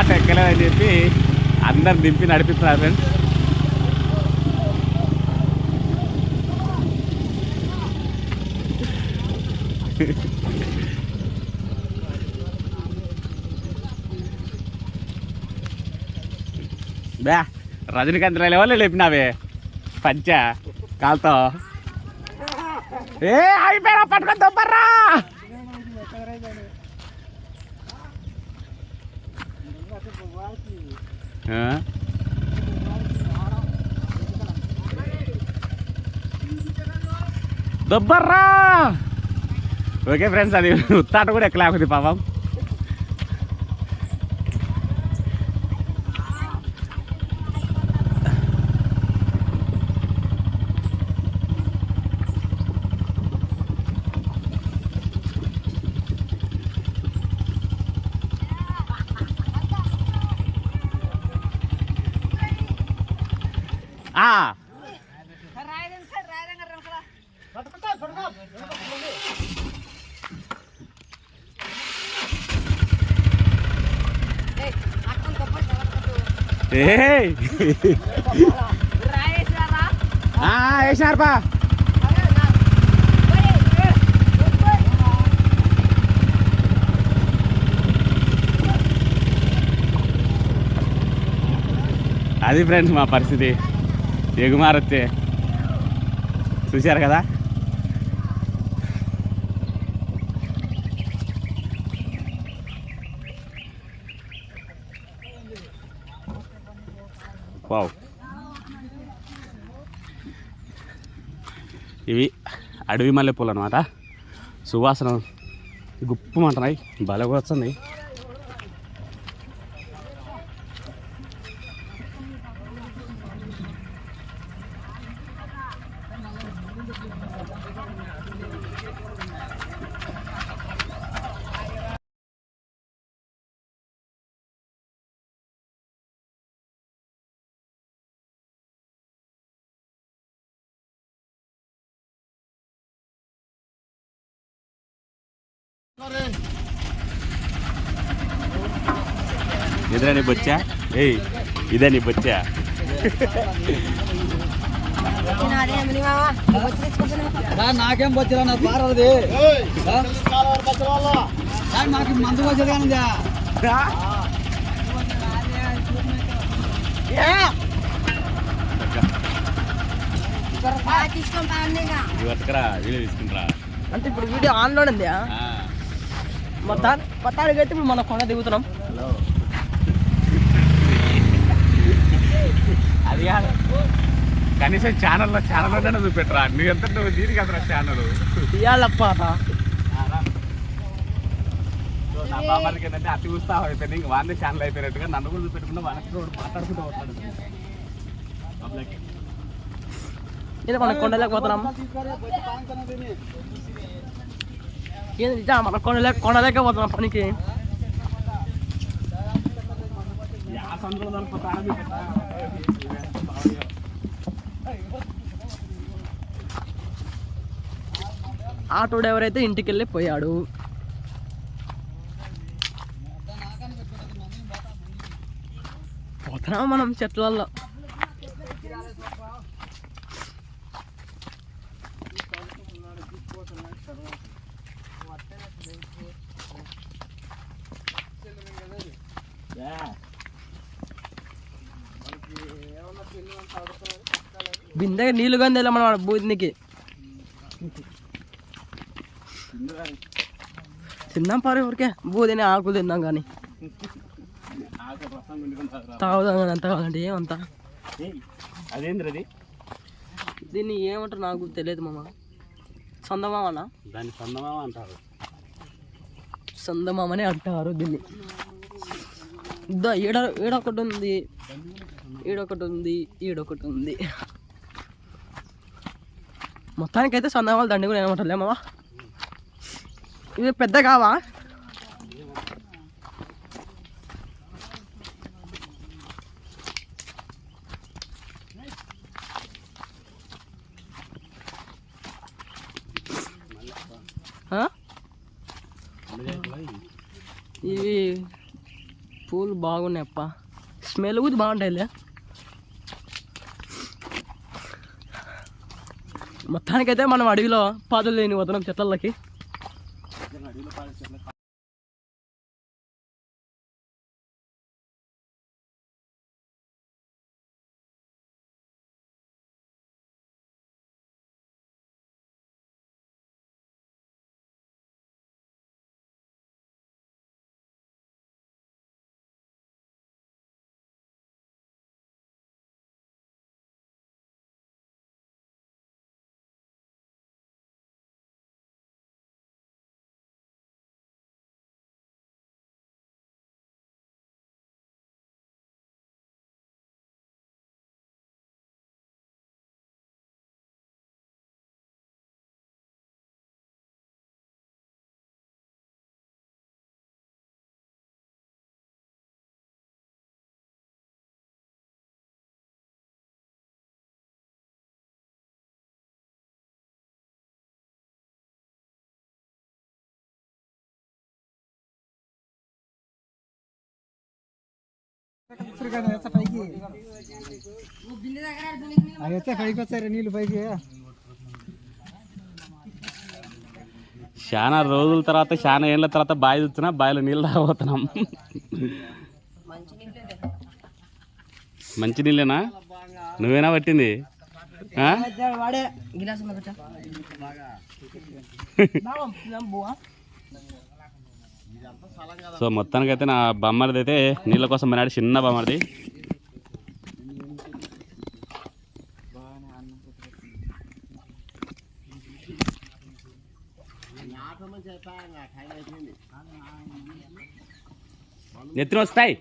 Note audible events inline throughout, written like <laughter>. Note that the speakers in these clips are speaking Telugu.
మాట ఎక్కలేదని చెప్పి అందరు దింపి నడిపిస్తున్నారు ఫ్రెండ్స్ బా రజనీకాంత్ రైలు లేపినావే? పంచ కాలుతో. ఏ అయిపోయారా పట్టుకొని దొబ్బర్రా దొబ్బర్రా! ఓకే ఫ్రెండ్స్ అది ఉత్తాట కూడా ఎక్కలేకపోతే పాపం ఆ, ఏయ్ ఆ, వేసినారు పా అది ఫ్రెండ్స్ మా పరిస్థితి. ఎగుమారొచ్చే చూశారు కదా? వావ్. ఇవి అడవి మల్లెపూలు అనమాట సువాసన గుప్పమంటున్నాయి భలే వస్తుంది ఇదే నీ బొచ్చా? ఏయ్ ఇదే నీ బొచ్చా? నాకేం వచ్చిరా నా పారది నాకు మందు వచ్చేది కానీ తీసుకుంటారా. అంటే ఇప్పుడు వీడియో ఆన్లో ఉంది మొత్తం మొత్తానికి అయితే ఇప్పుడు మనం కొండ దిగుతున్నాం. అది కాదు. కనీసం ఛానల్లో ఛానల్లోనే చూపెట్టరా? నీ ఎంత నువ్వు దీనికి అసలు ఛానల్ ఇవాళ పాట నా బాబాకి ఏంటంటే అతి ఉత్సాహం అయిపోయింది. ఇంక వాడిని ఛానల్ అయిపోయినట్టుగా నన్ను కూడా చూపెట్టుకుంటే వాళ్ళకి కూడా మాట్లాడుకుంటూ వస్తాడు పబ్లిక్. ఇది మనం కొండలేక పోతున్నాం. ఏంది మన కొనలే కొండలేక పోతున్నాం పనికి. ఆటో డ్రైవర్ అయితే ఇంటికి వెళ్ళి పోయాడు. పోతున్నాం మనం చెట్లలో బిందెగా నీళ్ళు కానీ మన బూదినికి. తిందాం పారు ఊరికే బూదిని ఆకులు తిందాం కానీ? తాగుదాం కానీ అంత కావాలంటే ఏమంతా? అదేంద్రది? దీన్ని ఏమంటారు నాకు తెలియదు మామ. సొందమామనా దాన్ని సొందమా అంటారు. సొందమామనే అంటారు దీన్ని. ఈడ ఈడొకటి ఉంది. ఈడొకటి ఉంది ఈడొకటి ఉంది. మొత్తానికైతే సొందమాలు దండి కూడా ఏమంటారులే మామ ఇది పెద్ద కావా? ఇవి పూలు బాగున్నాయప్ప. స్మెల్ కూడా బాగుంటాయిలే. మొత్తానికైతే మనం అడవిలో పాదులు లేని వదనం చెట్లకి అవి వస్తే పైకి నీళ్ళు పైకి చాలా రోజుల తర్వాత చాలా ఏళ్ళ తర్వాత బావి చూస్తున్నా బావిలో నీళ్ళు తాగబోతున్నాం మంచి నీళ్ళేనా? నువ్వేనా పట్టింది? వాడే. గిలాస్ <laughs> సో మొత్తానికైతే నా బొమ్మడిది అయితే నీళ్ళ కోసం మనాడు చిన్న బొమ్మడిది ఎత్తున వస్తాయి.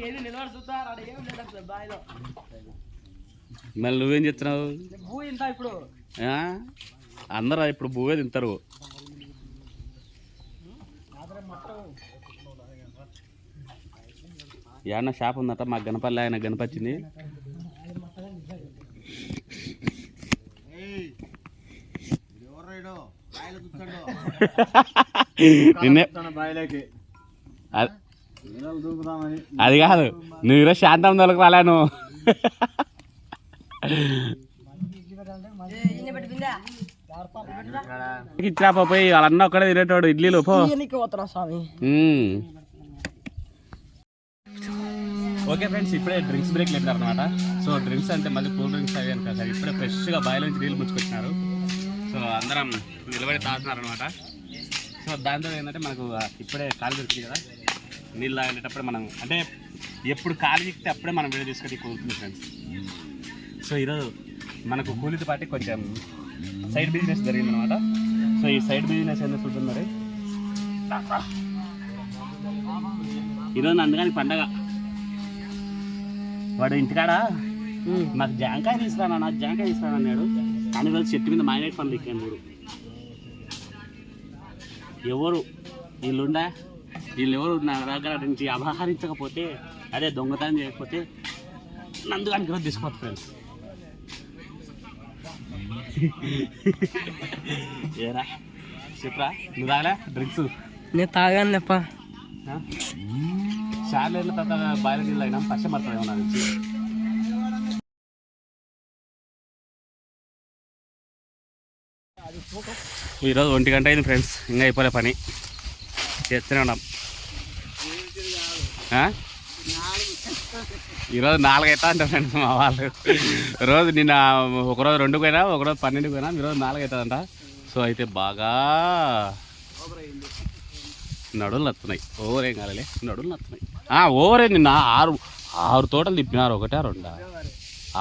ఏది నిలబడి చూస్తారు ఆడ ఏం లేదు అసలు బావిలో మళ్ళీ నువ్వేం చెప్తున్నావు? భూ ఇంత ఇప్పుడు. ఆ? అందరూ ఇప్పుడు భూవే తింటారు. ఏమన్నా షాప్ ఉందట? మా గణపల్లి ఆయన గణపచ్చింది నిన్నే అది- అది కాదు నువ్వు ఈరోజు శాంతం తోలకు రాలేను ఇచ్చినా పోయి వాళ్ళన్న ఒక్కడే తినేటోడు ఇడ్లీలు పో. నీకు పోతున్నా స్వామి. ఓకే ఫ్రెండ్స్ ఇప్పుడే డ్రింక్స్ బ్రేక్ లేదు అనమాట సో డ్రింక్స్ అంటే మళ్ళీ కూల్ డ్రింక్స్ అవి కదా సార్. ఇప్పుడే ఫ్రెష్గా బాయిల నుంచి నీళ్ళు ముచ్చుకొచ్చినారు సో అందరం నిలబడి తాగుతున్నారు అనమాట సో దాంతో ఏంటంటే మనకు ఇప్పుడే కాలు దొరికింది కదా. నీళ్ళు తాగేటప్పుడు మనం అంటే ఎప్పుడు కాలు చిక్కితే అప్పుడే మనం వీడియో తీసుకొని కూలుతుంది ఫ్రెండ్స్ సో ఈరోజు మనకు కూలితో పాటు కొంచెం సైడ్ బిజినెస్ జరిగింది అనమాట సో ఈ సైడ్ బిజినెస్ ఏందో చూద్దాం మరి. ఈరోజు అందుకని పండగ. వాడు ఇంటికాడ నాకు జాంకాయ తీసుకురానా నాకు జాంకాయ తీసుకురాను అన్నాడు. కానీ వాళ్ళు చెట్టు మీద మాయనేట్ పనులు ఎక్కాను మూడు. ఎవరు? వీళ్ళుండా? వీళ్ళు ఎవరు నా దగ్గర నుంచి అపహరించకపోతే అదే దొంగతనం చేయకపోతే నందుగానికి రోజు తీసుకోవచ్చు ఫ్రెండ్స్. ఏరా? చెప్పరా? నువ్వు తాగలే? డ్రింక్స్? నేను తాగాను తప్ప చాలా తర్వాత బాయిల అయినా ఏమన్నా ఈరోజు ఒంటి గంట అయింది ఫ్రెండ్స్ ఇంకా అయిపోలే పని. చేస్తూనే ఉన్నాం ఈరోజు నాలుగు అవుతా అంట ఫ్రెండ్స్ మా వాళ్ళు. రోజు నిన్న ఒకరోజు రెండు పోయినా ఒకరోజు పన్నెండు పోయినా ఈరోజు నాలుగు అవుతుందంట సో అయితే బాగా నడులు నత్తున్నాయి. ఓవరేం కాలలే నడులు నత్తున్నాయి. ఓవరే నిన్న ఆరు ఆరు తోటలు తిప్పినారు ఒకటే రెండా?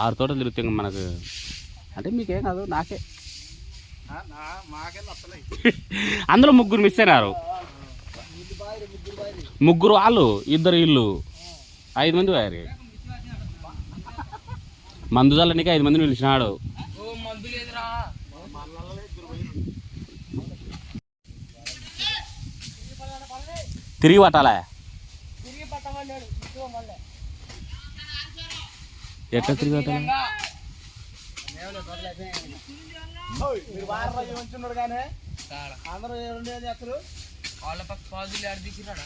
ఆరు తోటలు తిరిగితే మనకు అంటే మీకేం కాదు నాకే. అందులో ముగ్గురు మిస్ అయినారు. ముగ్గురు వాళ్ళు ఇద్దరు ఇల్లు. ఐదు మంది వారి మందు చల్లనికి ఐదు మందిని పిలిచినాడు. తిరిగి పట్టాలా తిరిగి పట్టమన్నాడు ఇదిగో మళ్ళీ ఎట్లా తిరిగి పట్టాలా అందరూ రెండు చేస్తారు వాళ్ళ పక్క పాదులు ఆడ దిగిరాడా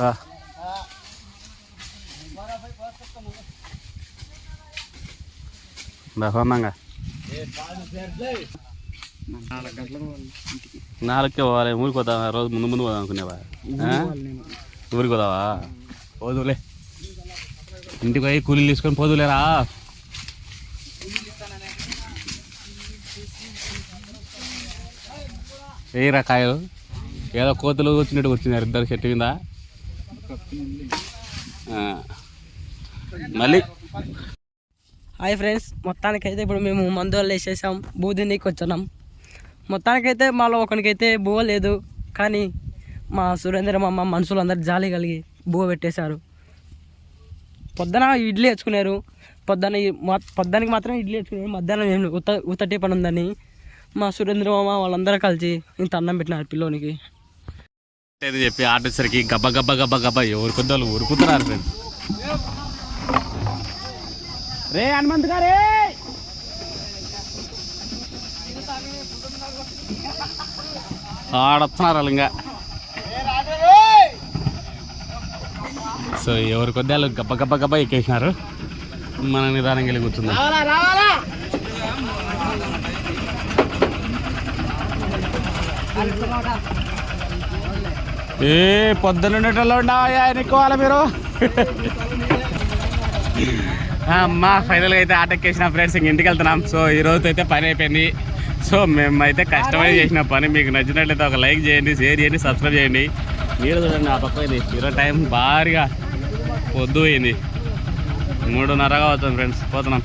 ఆ. బహుమంగా నాలుగుకే పోవాలి. ఊరికి పోతావా? రోజు ముందు ముందు పోదాం అనుకునేవా? ఆ? ఊరికి పోదావా పోదులే. ఇంటికి పోయి కూలీలు తీసుకొని పోదులేరా? ఏ రకాయలు ఏదో కోతులు వచ్చినట్టు వచ్చినారు ఇద్దరు చెట్టు కింద. ఆ. మళ్ళీ. హాయ్ ఫ్రెండ్స్ మొత్తానికైతే ఇప్పుడు మేము మందు వల్ల వేసేసాం. బూదినికి వచ్చాం మొత్తానికైతే మాలో ఒకరికైతే బువ్వ లేదు. కానీ మా సురేంద్ర మనుషులు మనుషులందరూ జాలి కలిగి బువ్వ పెట్టేశారు. పొద్దున ఇడ్లీ తెచ్చుకున్నారు పొద్దున ఈ- పొద్దునకి మాత్రం ఇడ్లీ తెచ్చుకున్నారు మధ్యాహ్నం ఏం ఉత్త ఉత్తటి పని ఉందని మా సురేంద్ర మామ వాళ్ళందరూ కలిసి ఇంత అన్నం పెట్టినారు పిల్లోనికి. ఏది చెప్పి ఆడేసరికి గబ్బ గబ్బ గబ్బ గబ్బ ఎవరు వాళ్ళు ఊరుకుతున్నారు ఫ్రెండ్స్ రే హనుమంత్ గారే ఆడొస్తున్నారు వాళ్ళు ఇంకా సో ఎవరి కొద్దాలు గబ్బ గబ్బ గబ్బ ఎక్కేసినారు. మన నిదానంగా వెళ్ళి కూర్చుందాం. ఏ పొద్దున్నేటలో ఉన్నాయా ఎన్నుకోవాలి మీరు? అమ్మా ఫైనల్గా అయితే ఆట ఎక్కేసిన ఫ్రెండ్స్ ఇంక ఇంటికి వెళ్తున్నాం. సో ఈ రోజు అయితే పని అయిపోయింది. సో మేమైతే కష్టపడి చేసిన పని. మీకు నచ్చినట్లయితే ఒక లైక్ చేయండి షేర్ చేయండి సబ్స్క్రైబ్ చేయండి. మీరు చూడండి ఆ పక్క ఇది. ఈరోజు టైం భారీగా పొద్దు అయింది మూడున్నరగా అవుతుంది ఫ్రెండ్స్. పోతున్నాం.